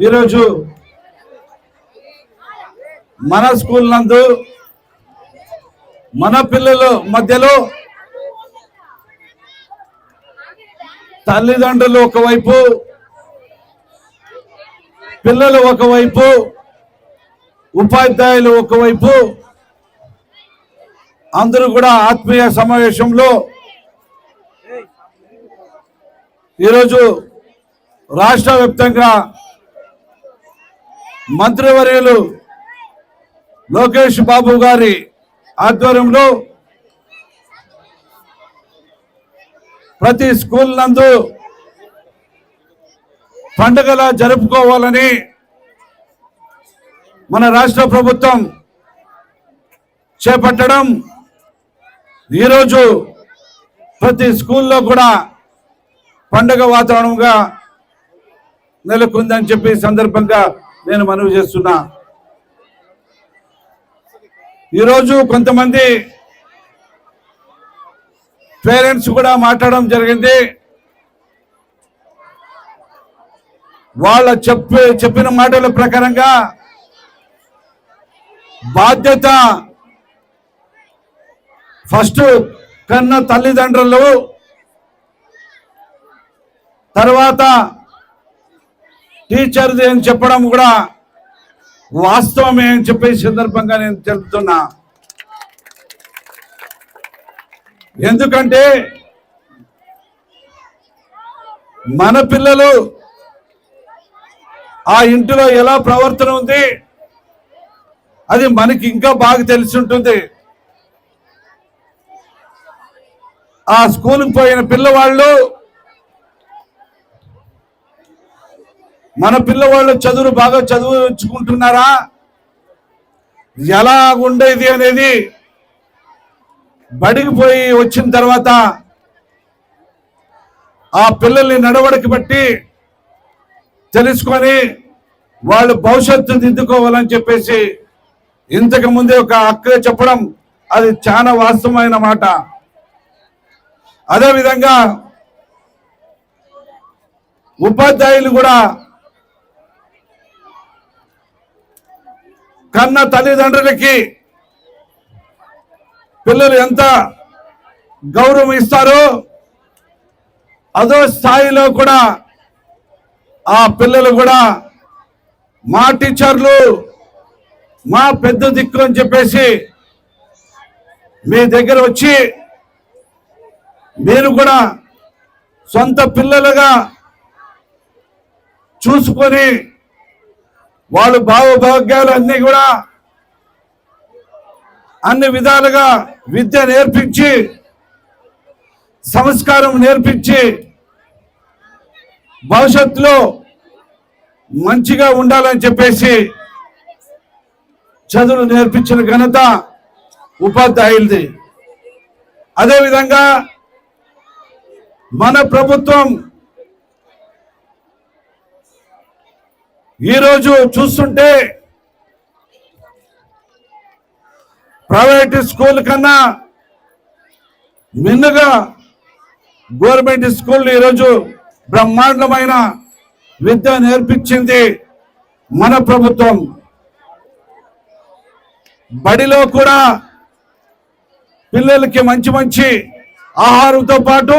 ఈరోజు మన స్కూల్ నందు మన పిల్లల మధ్యలో తల్లిదండ్రులు ఒకవైపు పిల్లలు ఒకవైపు ఉపాధ్యాయులు ఒకవైపు అందరూ కూడా ఆత్మీయ సమావేశంలో ఈరోజు రాష్ట్ర వ్యాప్తంగా మంత్రివర్యులు లోకేష్ బాబు గారి ఆధ్వర్యంలో ప్రతి స్కూల్ నందు పండుగలా జరుపుకోవాలని మన రాష్ట్ర ప్రభుత్వం చేపట్టడం ఈరోజు ప్రతి స్కూల్లో కూడా పండుగ వాతావరణంగా నెలకొందని చెప్పి సందర్భంగా నేను మనవి చేస్తున్నా. ఈరోజు కొంతమంది పేరెంట్స్ కూడా మాట్లాడడం జరిగింది. వాళ్ళ చెప్పే చెప్పిన మాటల ప్రకారంగా బాధ్యత ఫస్ట్ కన్న తల్లిదండ్రులు తర్వాత టీచర్ది అని చెప్పడం కూడా వాస్తవమే అని చెప్పే సందర్భంగా నేను తెలుపుతున్నా. ఎందుకంటే మన పిల్లలు ఆ ఇంటిలో ఎలా ప్రవర్తన ఉంది? అది మనకి ఇంకా బాగా తెలిసి ఉంటుంది. ఆ స్కూల్కి పోయిన పిల్లవాళ్ళు మన పిల్లవాళ్ళు చదువులు బాగా చదువుకుంటున్నారా ఎలా ఉండేది అనేది బడికి పోయి వచ్చిన తర్వాత ఆ పిల్లల్ని నడవడికి బట్టి తెలుసుకొని వాళ్ళు భవిష్యత్తు దిద్దుకోవాలని చెప్పేసి ఇంతకు ముందే ఒక అక్క చెప్పడం అది చాలా వాస్తవమైన మాట. అదేవిధంగా ఉపాధ్యాయులు కూడా కన్న తల్లిదండ్రులకి పిల్లలు ఎంత గౌరవం ఇస్తారో అదో స్థాయిలో కూడా ఆ పిల్లలు కూడా మా టీచర్లు మా పెద్ద దిక్కు అని చెప్పేసి మీ దగ్గర వచ్చి మీరు కూడా సొంత పిల్లలుగా చూసుకొని వాళ్ళు భావభాగ్యాలు అన్ని కూడా అన్ని విధాలుగా విద్య నేర్పించి సంస్కారం నేర్పించి భవిష్యత్తులో మంచిగా ఉండాలని చెప్పేసి చదువులు నేర్పించిన ఘనత ఉపాధ్యాయులది. అదేవిధంగా మన ప్రభుత్వం ఈరోజు చూస్తుంటే ప్రైవేట్ స్కూల్ కన్నా మిన్నుగా గవర్నమెంట్ స్కూల్ ఈరోజు బ్రహ్మాండమైన విద్య నేర్పించింది మన ప్రభుత్వం. బడిలో కూడా పిల్లలకి మంచి మంచి ఆహారంతో పాటు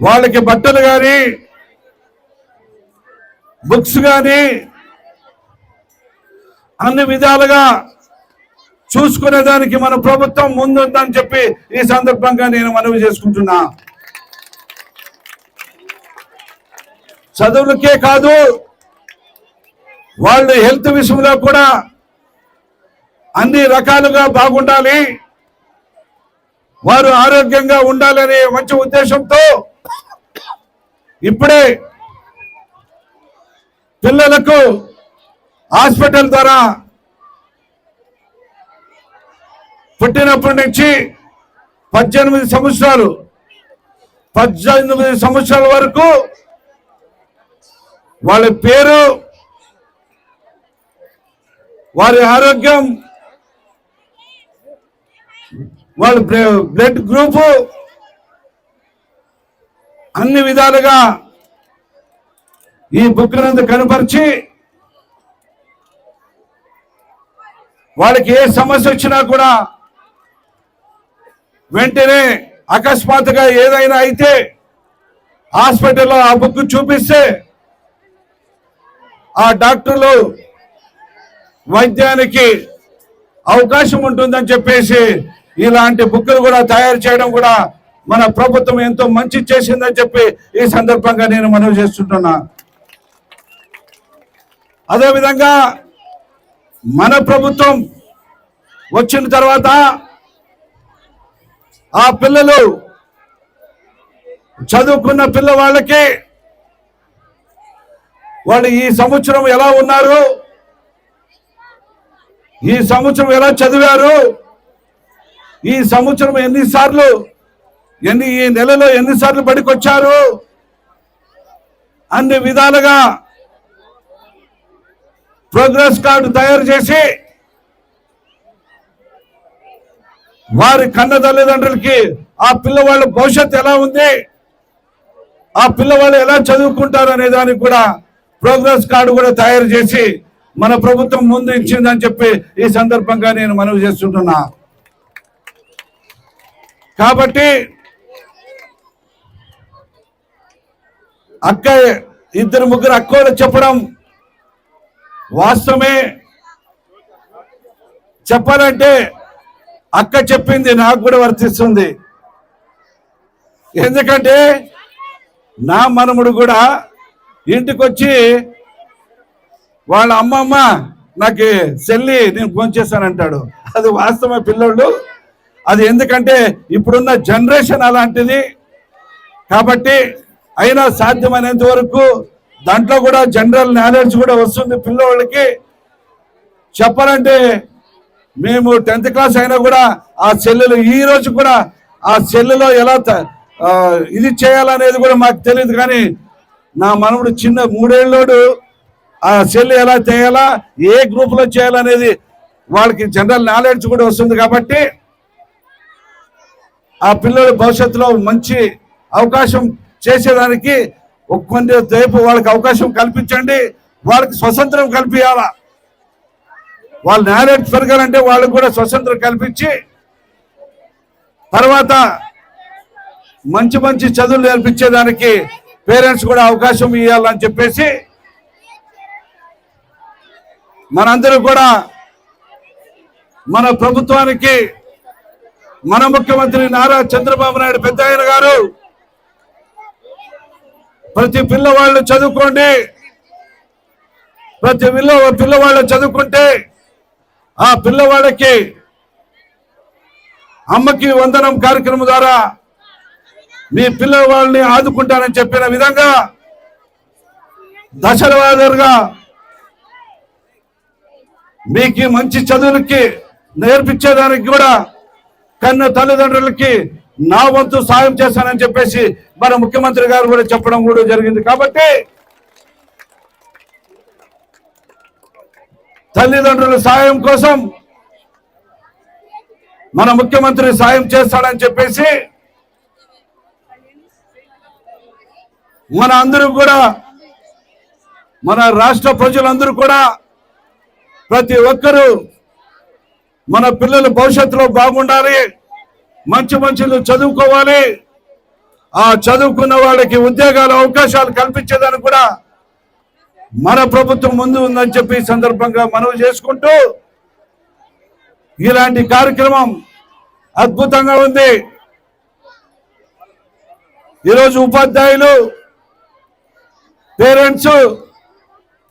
వాళ్ళకి బట్టలు కానీ బుక్స్ కానీ అన్ని విధాలుగా చూసుకునే దానికి మన ప్రభుత్వం ముందుందని చెప్పి ఈ సందర్భంగా నేను మనవి చేసుకుంటున్నా. చదువులకే కాదు వాళ్ళు హెల్త్ విషయంలో కూడా అన్ని రకాలుగా బాగుండాలి. వారు ఆరోగ్యంగా ఉండాలనే మంచి ఉద్దేశంతో ఇప్పుడే పిల్లలకు హాస్పిటల్ ద్వారా పుట్టినప్పటి నుంచి పద్దెనిమిది సంవత్సరాలు పద్దెనిమిది సంవత్సరాల వరకు వాళ్ళ పేరు వారి ఆరోగ్యం వాళ్ళ బ్లడ్ గ్రూపు అన్ని విధాలుగా ఈ బుక్ నందు కనపరిచి వాళ్ళకి ఏ సమస్య వచ్చినా కూడా వెంటనే అకస్మాత్తుగా ఏదైనా అయితే హాస్పిటల్లో ఆ బుక్ చూపిస్తే ఆ డాక్టర్లు వైద్యానికి అవకాశం ఉంటుందని చెప్పేసి ఇలాంటి బుక్కులు కూడా తయారు చేయడం కూడా మన ప్రభుత్వం ఎంతో మంచి చేసిందని చెప్పి ఈ సందర్భంగా నేను మనవి చేస్తుంటున్నా. అదేవిధంగా మన ప్రభుత్వం వచ్చిన తర్వాత ఆ పిల్లలు చదువుకున్న పిల్లవాళ్ళకి వాళ్ళు ఈ సంవత్సరం ఎలా ఉన్నారు? ఈ సంవత్సరం ఎలా చదివారు? ఈ సంవత్సరం ఎన్నిసార్లు ఎన్ని ఈ నెలలో ఎన్నిసార్లు బడికొచ్చారు? అన్ని విధాలుగా ప్రోగ్రెస్ కార్డు తయారు చేసి వారి కన్న తల్లిదండ్రులకి ఆ పిల్లవాళ్ళ భవిష్యత్తు ఎలా ఉంది? ఆ పిల్లవాళ్ళు ఎలా చదువుకుంటారు అనే దానికి కూడా ప్రోగ్రెస్ కార్డు కూడా తయారు చేసి మన ప్రభుత్వం ముందు ఇచ్చిందని చెప్పి ఈ సందర్భంగా నేను మనవి చేస్తుంటున్నా. కాబట్టి అక్క ఇద్దరు ముగ్గురు అక్కోళ్ళు చెప్పడం వాస్తవమే చెప్పాలంటే అక్క చెప్పింది నాకు కూడా వర్తిస్తుంది. ఎందుకంటే నా మనముడు కూడా ఇంటికి వచ్చి వాళ్ళ అమ్మమ్మ నాకు చెల్లి నేను ఫోన్ చేశానంటాడు. అది వాస్తవమే పిల్లోళ్ళు. అది ఎందుకంటే ఇప్పుడున్న జనరేషన్ అలాంటిది. కాబట్టి అయినా సాధ్యమైనంత వరకు దాంట్లో కూడా జనరల్ నాలెడ్జ్ కూడా వస్తుంది పిల్లవాళ్ళకి. చెప్పాలంటే మేము టెన్త్ క్లాస్ అయినా కూడా ఆ సెల్లులు ఈ రోజు కూడా ఆ సెల్లులో ఎలా ఇది చేయాలనేది కూడా మాకు తెలియదు కానీ నా మనవడు చిన్న మూడేళ్ళోడు ఆ సెల్ ఎలా చేయాలా ఏ గ్రూప్లో చేయాలనేది వాళ్ళకి జనరల్ నాలెడ్జ్ కూడా వస్తుంది కాబట్టి ఆ పిల్లలు భవిష్యత్తులో మంచి అవకాశం చేసేదానికి కొన్ని రేపు వాళ్ళకి అవకాశం కల్పించండి వాళ్ళకి స్వతంత్రం కల్పించాలా వాళ్ళ నాలెడ్జ్ పెరగాలంటే వాళ్ళకు కూడా స్వతంత్రం కల్పించి తర్వాత మంచి మంచి చదువులు నేర్పించేదానికి పేరెంట్స్ కూడా అవకాశం ఇవ్వాలని చెప్పేసి మనందరూ కూడా మన ప్రభుత్వానికి మన ముఖ్యమంత్రి నారా చంద్రబాబు నాయుడు పెద్ద ఆయన గారు ప్రతి పిల్లవాళ్ళు చదువుకోండి. ప్రతి పిల్ల పిల్లవాళ్ళు చదువుకుంటే ఆ పిల్లవాడికి అమ్మకి వందనం కార్యక్రమం ద్వారా మీ పిల్లవాళ్ళని ఆదుకుంటానని చెప్పిన విధంగా దశలవాదరుగా మీకు మంచి చదువులకి నేర్పించేదానికి కూడా కన్న తల్లిదండ్రులకి నా వంతు సాయం చేస్తానని చెప్పేసి మన ముఖ్యమంత్రి గారు కూడా చెప్పడం కూడా జరిగింది కాబట్టి తల్లిదండ్రుల సాయం కోసం మన ముఖ్యమంత్రి సాయం చేస్తాడని చెప్పేసి మన అందరూ కూడా మన రాష్ట్ర ప్రజలందరూ కూడా ప్రతి ఒక్కరూ మన పిల్లల భవిష్యత్తులో బాగుండాలి. మంచి మంచిలు చదువుకోవాలి. ఆ చదువుకున్న వాళ్ళకి ఉద్యోగాల అవకాశాలు కల్పించేదని కూడా మన ప్రభుత్వం ముందు ఉందని చెప్పి సందర్భంగా మనవి చేసుకుంటూ ఇలాంటి కార్యక్రమం అద్భుతంగా ఉంది. ఈరోజు ఉపాధ్యాయులు పేరెంట్స్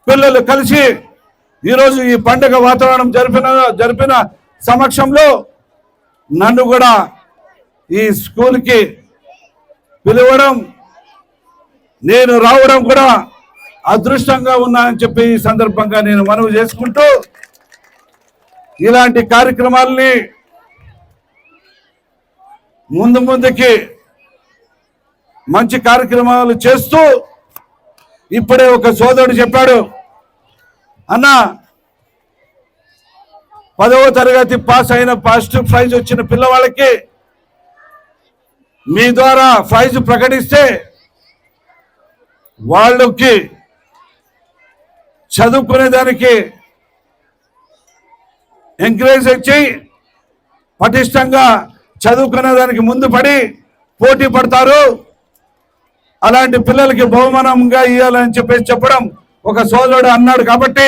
పిల్లలు కలిసి ఈరోజు ఈ పండుగ వాతావరణం జరిపిన జరిపిన సమక్షంలో నన్ను కూడా ఈ స్కూల్కి పిలవడం నేను రావడం కూడా అదృష్టంగా ఉన్నానని చెప్పి ఈ సందర్భంగా నేను మనవి చేసుకుంటూ ఇలాంటి కార్యక్రమాలని ముందు ముందుకి మంచి కార్యక్రమాలు చేస్తూ ఇప్పుడే ఒక సోదరుడు చెప్పాడు అన్న పదవ తరగతి పాస్ అయిన పాజిటివ్ ప్రైజ్ వచ్చిన పిల్లవాళ్ళకి మీ ద్వారా ప్రైజ్ ప్రకటిస్తే వాళ్ళకి చదువుకునే దానికి ఎంకరేజ్ ఇచ్చి పటిష్టంగా చదువుకునేదానికి ముందు పడి పోటీ పడతారు. అలాంటి పిల్లలకి బహుమానంగా ఇవ్వాలని చెప్పేసి చెప్పడం ఒక సోదరుడు అన్నాడు కాబట్టి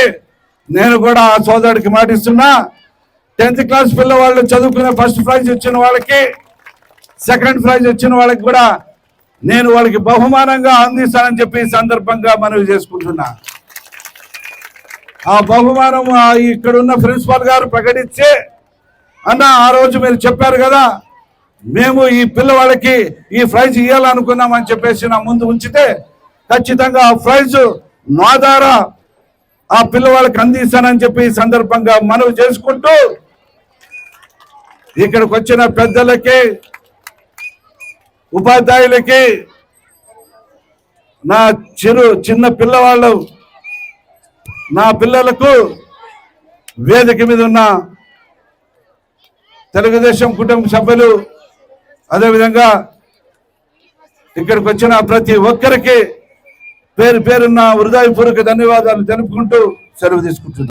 నేను కూడా ఆ సోదరుడికి మాటిస్తున్నా. టెన్త్ క్లాస్ పిల్లవాళ్ళు చదువుకునే ఫస్ట్ ప్రైజ్ వచ్చిన వాళ్ళకి సెకండ్ ప్రైజ్ వచ్చిన వాళ్ళకి కూడా నేను వాళ్ళకి బహుమానంగా అందిస్తానని చెప్పి సందర్భంగా మనవి చేసుకుంటున్నా. ఆ బహుమానం ఇక్కడున్న ఇక్కడ ఉన్న ప్రిన్సిపాల్ గారు ప్రకటించి అన్న ఆ రోజు మీరు చెప్పారు కదా మేము ఈ పిల్లవాళ్ళకి ఈ ప్రైజ్ ఇవ్వాలనుకున్నామని చెప్పేసి నా ముందు ఉంచితే ఖచ్చితంగా ఆ ప్రైజ్ నా ద్వారా ఆ పిల్లవాళ్ళకి అందిస్తానని చెప్పి ఈ సందర్భంగా మనవి చేసుకుంటూ ఇక్కడికి వచ్చిన పెద్దలకి ఉపాధ్యాయులకి నా చిరు చిన్న పిల్లవాళ్ళు నా పిల్లలకు వేదిక మీద ఉన్న తెలుగుదేశం కుటుంబ సభ్యులు అదేవిధంగా ఇక్కడికి వచ్చిన ప్రతి ఒక్కరికి పేరు పేరున్న హృదయపూర్వక ధన్యవాదాలు తెలుపుకుంటూ సెలవు తీసుకుంటున్నాను.